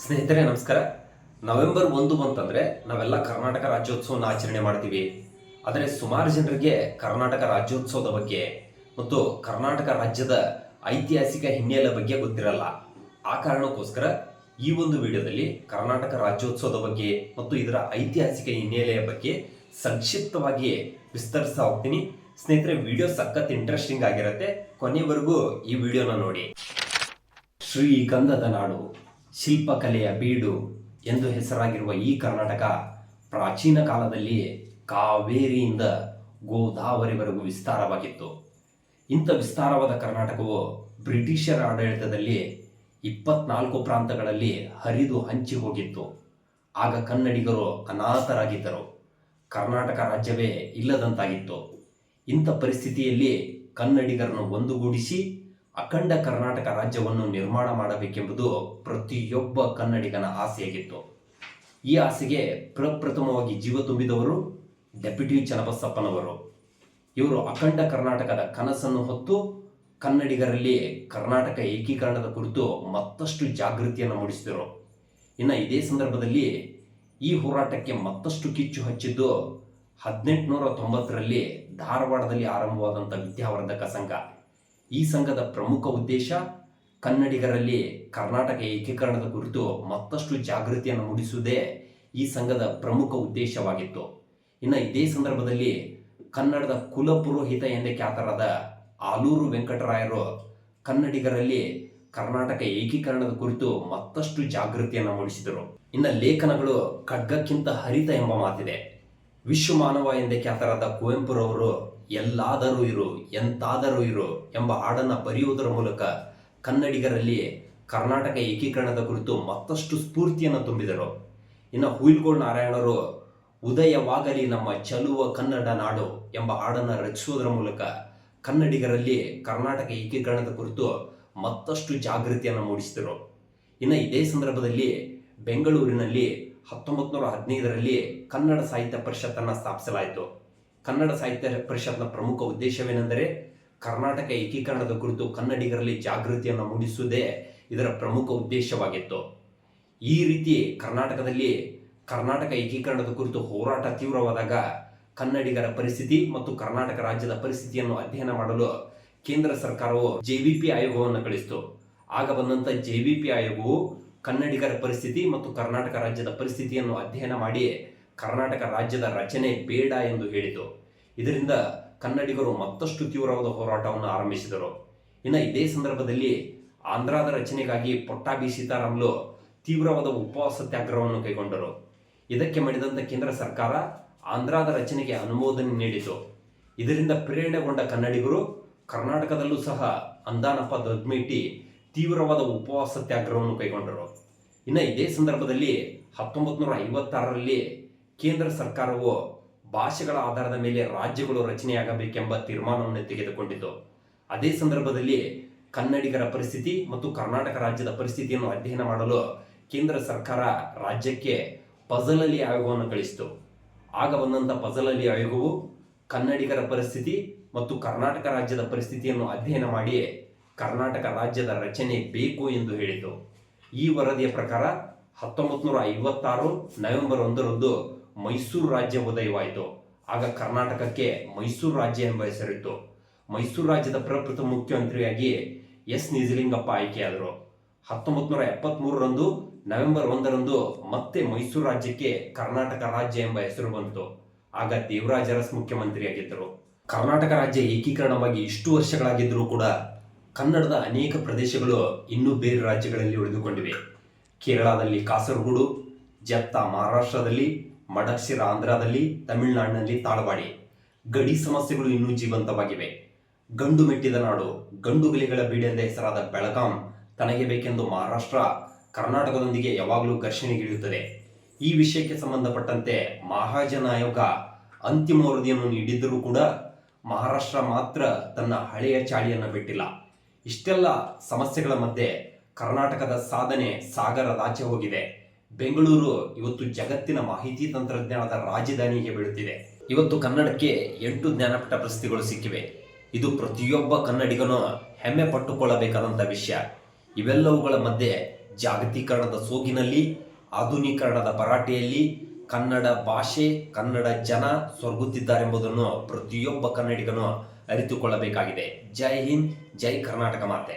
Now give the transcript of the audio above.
ಸ್ನೇಹಿತರೆ, ನಮಸ್ಕಾರ. ನವೆಂಬರ್ ಒಂದು ಬಂತಂದ್ರೆ ನಾವೆಲ್ಲ ಕರ್ನಾಟಕ ರಾಜ್ಯೋತ್ಸವನ ಆಚರಣೆ ಮಾಡ್ತೀವಿ. ಆದರೆ ಸುಮಾರು ಜನರಿಗೆ ಕರ್ನಾಟಕ ರಾಜ್ಯೋತ್ಸವದ ಬಗ್ಗೆ ಮತ್ತು ಕರ್ನಾಟಕ ರಾಜ್ಯದ ಐತಿಹಾಸಿಕ ಹಿನ್ನೆಲೆ ಬಗ್ಗೆ ಗೊತ್ತಿರಲ್ಲ. ಆ ಕಾರಣಕ್ಕೋಸ್ಕರ ಈ ಒಂದು ವಿಡಿಯೋದಲ್ಲಿ ಕರ್ನಾಟಕ ರಾಜ್ಯೋತ್ಸವದ ಬಗ್ಗೆ ಮತ್ತು ಇದರ ಐತಿಹಾಸಿಕ ಹಿನ್ನೆಲೆಯ ಬಗ್ಗೆ ಸಂಕ್ಷಿಪ್ತವಾಗಿ ವಿಸ್ತರಿಸ್ತಾ ಹೋಗ್ತೀನಿ. ಸ್ನೇಹಿತರೆ, ವಿಡಿಯೋ ಸಖತ್ ಇಂಟ್ರೆಸ್ಟಿಂಗ್ ಆಗಿರುತ್ತೆ. ಕೊನೆವರೆಗೂ ಈ ವಿಡಿಯೋನ ನೋಡಿ. ಶ್ರೀಗಂಧದ ನಾಡು. ಶಿಲ್ಪಕಲೆಯ ಬೀಡು ಎಂದು ಹೆಸರಾಗಿರುವ ಈ ಕರ್ನಾಟಕ ಪ್ರಾಚೀನ ಕಾಲದಲ್ಲಿ ಕಾವೇರಿಯಿಂದ ಗೋದಾವರಿವರೆಗೂ ವಿಸ್ತಾರವಾಗಿತ್ತು. ಇಂಥ ವಿಸ್ತಾರವಾದ ಕರ್ನಾಟಕವು ಬ್ರಿಟಿಷರ ಆಡಳಿತದಲ್ಲಿ ಇಪ್ಪತ್ನಾಲ್ಕು ಪ್ರಾಂತಗಳಲ್ಲಿ ಹರಿದು ಹಂಚಿ ಹೋಗಿತ್ತು. ಆಗ ಕನ್ನಡಿಗರು ಅನಾಥರಾಗಿದ್ದರು. ಕರ್ನಾಟಕ ರಾಜ್ಯವೇ ಇಲ್ಲದಂತಾಗಿತ್ತು. ಇಂಥ ಪರಿಸ್ಥಿತಿಯಲ್ಲಿ ಕನ್ನಡಿಗರನ್ನು ಒಂದುಗೂಡಿಸಿ ಅಖಂಡ ಕರ್ನಾಟಕ ರಾಜ್ಯವನ್ನು ನಿರ್ಮಾಣ ಮಾಡಬೇಕೆಂಬುದು ಪ್ರತಿಯೊಬ್ಬ ಕನ್ನಡಿಗನ ಆಸೆಯಾಗಿತ್ತು. ಈ ಆಸೆಗೆ ಪ್ರಪ್ರಥಮವಾಗಿ ಜೀವ ತುಂಬಿದವರು ಡೆಪ್ಯೂಟಿ ಚನ್ನಬಸಪ್ಪನವರು. ಇವರು ಅಖಂಡ ಕರ್ನಾಟಕದ ಕನಸನ್ನು ಹೊತ್ತು ಕನ್ನಡಿಗರಲ್ಲಿ ಕರ್ನಾಟಕ ಏಕೀಕರಣದ ಕುರಿತು ಮತ್ತಷ್ಟು ಜಾಗೃತಿಯನ್ನು ಮೂಡಿಸಿದರು. ಇನ್ನು ಇದೇ ಸಂದರ್ಭದಲ್ಲಿ ಈ ಹೋರಾಟಕ್ಕೆ ಮತ್ತಷ್ಟು ಕಿಚ್ಚು ಹಚ್ಚಿದ್ದು ಹದಿನೆಂಟುನೂರ ತೊಂಬತ್ತರಲ್ಲಿ ಧಾರವಾಡದಲ್ಲಿ ಆರಂಭವಾದಂಥ ವಿದ್ಯಾವರ್ಧಕ ಸಂಘ. ಈ ಸಂಘದ ಪ್ರಮುಖ ಉದ್ದೇಶ ಕನ್ನಡಿಗರಲ್ಲಿ ಕರ್ನಾಟಕ ಏಕೀಕರಣದ ಕುರಿತು ಮತ್ತಷ್ಟು ಜಾಗೃತಿಯನ್ನು ಮೂಡಿಸುವುದೇ ಈ ಸಂಘದ ಪ್ರಮುಖ ಉದ್ದೇಶವಾಗಿತ್ತು. ಇನ್ನು ಇದೇ ಸಂದರ್ಭದಲ್ಲಿ ಕನ್ನಡದ ಕುಲಪುರೋಹಿತ ಎಂದೇ ಖ್ಯಾತರಾದ ಆಲೂರು ವೆಂಕಟರಾಯರು ಕನ್ನಡಿಗರಲ್ಲಿ ಕರ್ನಾಟಕ ಏಕೀಕರಣದ ಕುರಿತು ಮತ್ತಷ್ಟು ಜಾಗೃತಿಯನ್ನು ಮೂಡಿಸಿದರು. ಇನ್ನು ಲೇಖನಗಳು ಖಡ್ಗಕ್ಕಿಂತ ಹರಿತ ಎಂಬ ಮಾತಿದೆ. ವಿಶ್ವ ಮಾನವ ಎಂದೇ ಖ್ಯಾತರಾದ ಕುವೆಂಪುರವರು ಎಲ್ಲಾದರೂ ಇರು, ಎಂತಾದರೂ ಇರು ಎಂಬ ಹಾಡನ್ನು ಬರೆಯುವುದರ ಮೂಲಕ ಕನ್ನಡಿಗರಲ್ಲಿ ಕರ್ನಾಟಕ ಏಕೀಕರಣದ ಕುರಿತು ಮತ್ತಷ್ಟು ಸ್ಫೂರ್ತಿಯನ್ನು ತುಂಬಿದರು. ಇನ್ನು ಹುಯಿಲ್ಗೋಳ್ ನಾರಾಯಣರು, ಉದಯವಾಗಲಿ ನಮ್ಮ ಚಲುವ ಕನ್ನಡ ನಾಡು ಎಂಬ ಹಾಡನ್ನು ರಚಿಸುವುದರ ಮೂಲಕ ಕನ್ನಡಿಗರಲ್ಲಿ ಕರ್ನಾಟಕ ಏಕೀಕರಣದ ಕುರಿತು ಮತ್ತಷ್ಟು ಜಾಗೃತಿಯನ್ನು ಮೂಡಿಸಿದರು. ಇನ್ನು ಇದೇ ಸಂದರ್ಭದಲ್ಲಿ ಬೆಂಗಳೂರಿನಲ್ಲಿ ಹತ್ತೊಂಬತ್ತು ನೂರ ಹದಿನೈದರಲ್ಲಿ ಕನ್ನಡ ಸಾಹಿತ್ಯ ಪರಿಷತ್ತನ್ನು ಸ್ಥಾಪಿಸಲಾಯಿತು. ಕನ್ನಡ ಸಾಹಿತ್ಯ ಪರಿಷತ್ನ ಪ್ರಮುಖ ಉದ್ದೇಶವೇನೆಂದರೆ ಕರ್ನಾಟಕ ಏಕೀಕರಣದ ಕುರಿತು ಕನ್ನಡಿಗರಲ್ಲಿ ಜಾಗೃತಿಯನ್ನು ಮೂಡಿಸುವುದೇ ಇದರ ಪ್ರಮುಖ ಉದ್ದೇಶವಾಗಿತ್ತು. ಈ ರೀತಿ ಕರ್ನಾಟಕದಲ್ಲಿ ಕರ್ನಾಟಕ ಏಕೀಕರಣದ ಕುರಿತು ಹೋರಾಟ ತೀವ್ರವಾದಾಗ ಕನ್ನಡಿಗರ ಪರಿಸ್ಥಿತಿ ಮತ್ತು ಕರ್ನಾಟಕ ರಾಜ್ಯದ ಪರಿಸ್ಥಿತಿಯನ್ನು ಅಧ್ಯಯನ ಮಾಡಲು ಕೇಂದ್ರ ಸರ್ಕಾರವು ಜೆವಿಪಿ ಆಯೋಗವನ್ನು ಕಳಿಸಿತು. ಆಗ ಬಂದಂತ ಪಿ ಆಯೋಗವು ಕನ್ನಡಿಗರ ಪರಿಸ್ಥಿತಿ ಮತ್ತು ಕರ್ನಾಟಕ ರಾಜ್ಯದ ಪರಿಸ್ಥಿತಿಯನ್ನು ಅಧ್ಯಯನ ಮಾಡಿ ಕರ್ನಾಟಕ ರಾಜ್ಯದ ರಚನೆ ಬೇಡ ಎಂದು ಹೇಳಿತು. ಇದರಿಂದ ಕನ್ನಡಿಗರು ಮತ್ತಷ್ಟು ತೀವ್ರವಾದ ಹೋರಾಟವನ್ನು ಆರಂಭಿಸಿದರು. ಇನ್ನು ಇದೇ ಸಂದರ್ಭದಲ್ಲಿ ಆಂಧ್ರದ ರಚನೆಗಾಗಿ ಪೊಟ್ಟಾಬಿ ಸೀತಾರಾಮ್ಲು ತೀವ್ರವಾದ ಉಪವಾಸ ತ್ಯಾಗ್ರಹವನ್ನು ಕೈಗೊಂಡರು. ಇದಕ್ಕೆ ಮಣಿದಂತ ಕೇಂದ್ರ ಸರ್ಕಾರ ಆಂಧ್ರದ ರಚನೆಗೆ ಅನುಮೋದನೆ ನೀಡಿತು. ಇದರಿಂದ ಪ್ರೇರಣೆಗೊಂಡ ಕನ್ನಡಿಗರು ಕರ್ನಾಟಕದಲ್ಲೂ ಸಹ ಅಂದಾನಪ್ಪ ದೊಡ್ಮೇಟಿ ತೀವ್ರವಾದ ಉಪವಾಸ ತ್ಯಾಗ್ರಹವನ್ನು ಕೈಗೊಂಡರು. ಇನ್ನು ಇದೇ ಸಂದರ್ಭದಲ್ಲಿ ಹತ್ತೊಂಬತ್ತು ನೂರ ಐವತ್ತಾರರಲ್ಲಿ ಕೇಂದ್ರ ಸರ್ಕಾರವು ಭಾಷೆಗಳ ಆಧಾರದ ಮೇಲೆ ರಾಜ್ಯಗಳು ರಚನೆಯಾಗಬೇಕೆಂಬ ತೀರ್ಮಾನವನ್ನು ತೆಗೆದುಕೊಂಡಿತು ಅದೇ ಸಂದರ್ಭದಲ್ಲಿ ಕನ್ನಡಿಗರ ಪರಿಸ್ಥಿತಿ ಮತ್ತು ಕರ್ನಾಟಕ ರಾಜ್ಯದ ಪರಿಸ್ಥಿತಿಯನ್ನು ಅಧ್ಯಯನ ಮಾಡಲು ಕೇಂದ್ರ ಸರ್ಕಾರ ರಾಜ್ಯಕ್ಕೆ ಪಜಲಲಿ ಆಯೋಗವನ್ನು ಕಳಿಸಿತು. ಆಗ ಬಂದಂಥ ಪಜಲಲಿ ಆಯೋಗವು ಕನ್ನಡಿಗರ ಪರಿಸ್ಥಿತಿ ಮತ್ತು ಕರ್ನಾಟಕ ರಾಜ್ಯದ ಪರಿಸ್ಥಿತಿಯನ್ನು ಅಧ್ಯಯನ ಮಾಡಿ ಕರ್ನಾಟಕ ರಾಜ್ಯದ ರಚನೆ ಬೇಕು ಎಂದು ಹೇಳಿತು. ಈ ವರದಿಯ ಪ್ರಕಾರ ಹತ್ತೊಂಬತ್ತು ನೂರ ಐವತ್ತಾರು ನವೆಂಬರ್ ಒಂದರಂದು ಮೈಸೂರು ರಾಜ್ಯ ಉದಯವಾಯಿತು. ಆಗ ಕರ್ನಾಟಕಕ್ಕೆ ಮೈಸೂರು ರಾಜ್ಯ ಎಂಬ ಹೆಸರಿತ್ತು. ಮೈಸೂರು ರಾಜ್ಯದ ಪ್ರಪ್ರಥಮ ಮುಖ್ಯಮಂತ್ರಿಯಾಗಿ ಎಸ್ ನಿಜಲಿಂಗಪ್ಪ ಆಯ್ಕೆಯಾದರು. ಹತ್ತೊಂಬತ್ತು ನೂರ ಎಪ್ಪತ್ಮೂರರಂದು, ನವೆಂಬರ್ ಒಂದರಂದು ಮತ್ತೆ ಮೈಸೂರು ರಾಜ್ಯಕ್ಕೆ ಕರ್ನಾಟಕ ರಾಜ್ಯ ಎಂಬ ಹೆಸರು ಬಂತು. ಆಗ ದೇವರಾಜ ಅರಸ್ ಮುಖ್ಯಮಂತ್ರಿಯಾಗಿದ್ದರು. ಕರ್ನಾಟಕ ರಾಜ್ಯ ಏಕೀಕರಣವಾಗಿ ಇಷ್ಟು ವರ್ಷಗಳಾಗಿದ್ದರೂ ಕೂಡ ಕನ್ನಡದ ಅನೇಕ ಪ್ರದೇಶಗಳು ಇನ್ನೂ ಬೇರೆ ರಾಜ್ಯಗಳಲ್ಲಿ ಉಳಿದುಕೊಂಡಿವೆ. ಕೇರಳದಲ್ಲಿ ಕಾಸರಗೋಡು, ಜತ್ತ ಮಹಾರಾಷ್ಟ್ರದಲ್ಲಿ ಮಡಕ್ಷಿರ ಆಂಧ್ರದಲ್ಲಿ ತಮಿಳುನಾಡಿನಲ್ಲಿ ತಾಳವಾಡಿ. ಗಡಿ ಸಮಸ್ಯೆಗಳು ಇನ್ನೂ ಜೀವಂತವಾಗಿವೆ. ಗಂಡು ಮೆಟ್ಟಿದ ನಾಡು, ಗಂಡು ಗಲಿಗಳ ಬೀಡೆಂದ ಹೆಸರಾದ ಬೆಳಗಾಂ ತನಗೆ ಬೇಕೆಂದು ಮಹಾರಾಷ್ಟ್ರ, ಕರ್ನಾಟಕದೊಂದಿಗೆ ಯಾವಾಗಲೂ ಘರ್ಷಣೆಗಿಳಿಯುತ್ತದೆ. ಈ ವಿಷಯಕ್ಕೆ ಸಂಬಂಧಪಟ್ಟಂತೆ ಮಹಾಜನ ಆಯೋಗ ಅಂತಿಮ ವರದಿಯನ್ನು ನೀಡಿದ್ದರೂ ಕೂಡ ಮಹಾರಾಷ್ಟ್ರ ಮಾತ್ರ ತನ್ನ ಹಳೆಯ ಚಾಳಿಯನ್ನು ಬಿಟ್ಟಿಲ್ಲ. ಇಷ್ಟೆಲ್ಲ ಸಮಸ್ಯೆಗಳ ಮಧ್ಯೆ ಕರ್ನಾಟಕದ ಸಾಧನೆ ಸಾಗರ ರಾಜ್ಯ ಹೋಗಿದೆ. ಬೆಂಗಳೂರು ಇವತ್ತು ಜಗತ್ತಿನ ಮಾಹಿತಿ ತಂತ್ರಜ್ಞಾನದ ರಾಜಧಾನಿಗೆ ಬೀಳುತ್ತಿದೆ. ಇವತ್ತು ಕನ್ನಡಕ್ಕೆ ಎಂಟು ಜ್ಞಾನಪೀಠ ಪ್ರಶಸ್ತಿಗಳು ಸಿಕ್ಕಿವೆ. ಇದು ಪ್ರತಿಯೊಬ್ಬ ಕನ್ನಡಿಗನು ಹೆಮ್ಮೆ ಪಟ್ಟುಕೊಳ್ಳಬೇಕಾದಂಥ ವಿಷಯ. ಇವೆಲ್ಲವುಗಳ ಮಧ್ಯೆ ಜಾಗತೀಕರಣದ ಸೋಗಿನಲ್ಲಿ, ಆಧುನೀಕರಣದ ಭರಾಟೆಯಲ್ಲಿ ಕನ್ನಡ ಭಾಷೆ, ಕನ್ನಡ ಜನ ಸೊರಗುತ್ತಿದ್ದಾರೆಂಬುದನ್ನು ಪ್ರತಿಯೊಬ್ಬ ಕನ್ನಡಿಗನು ಅರಿತುಕೊಳ್ಳಬೇಕಾಗಿದೆ. ಜೈ ಹಿಂದ್, ಜೈ ಕರ್ನಾಟಕ ಮಾತೆ.